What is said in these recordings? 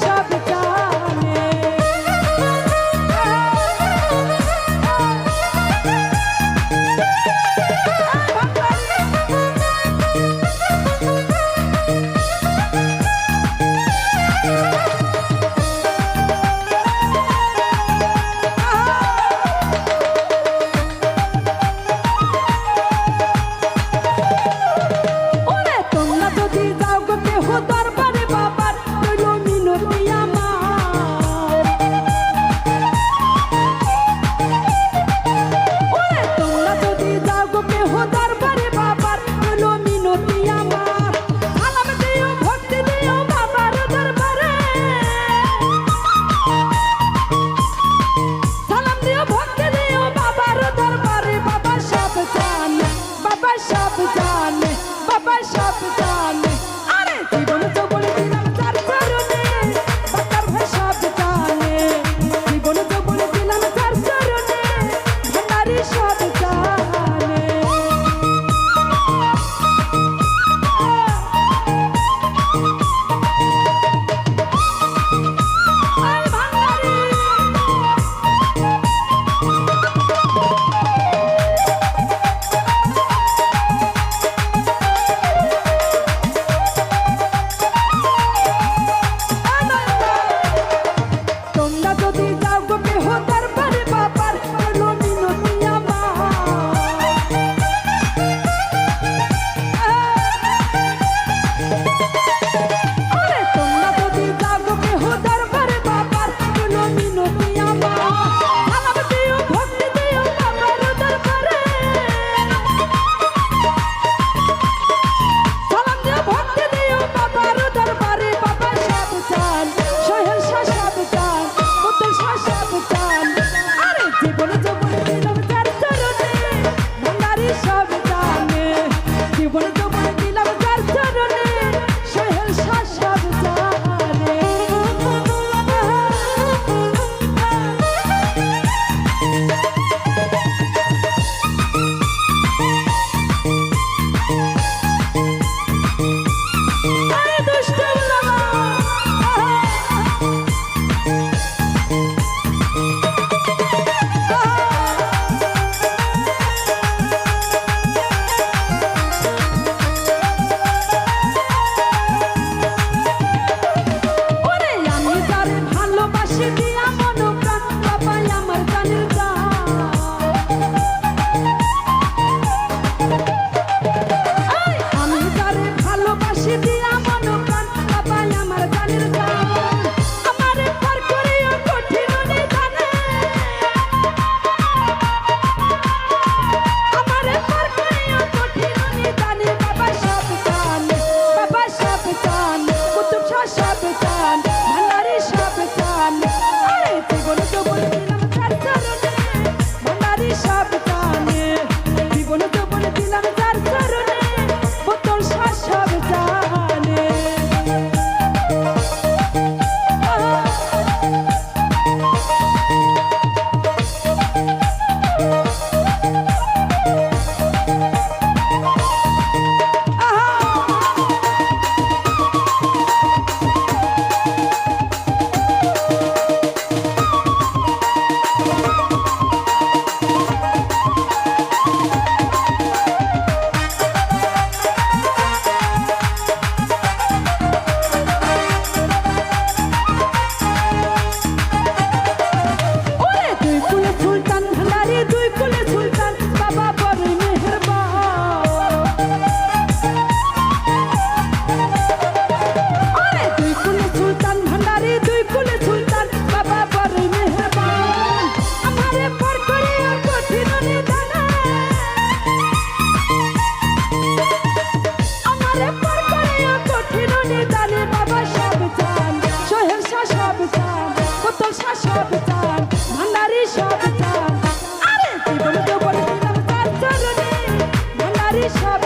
shopping. meu rodar. সব জান আরে জীবন যৌবন দিলাম তার চরণে মনারি সব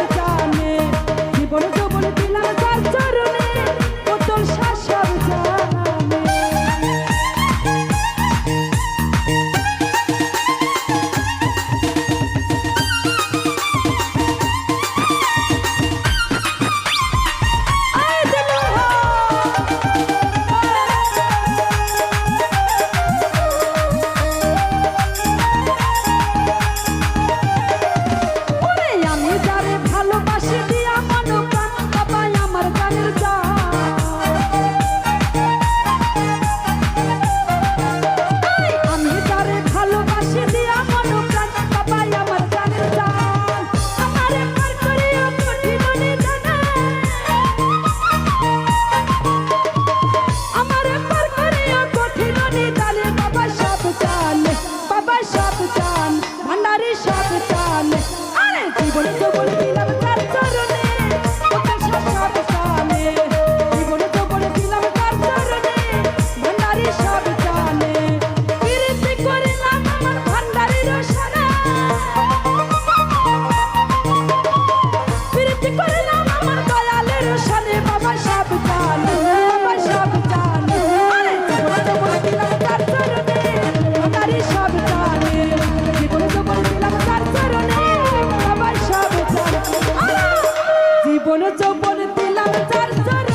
দিলাম চার চার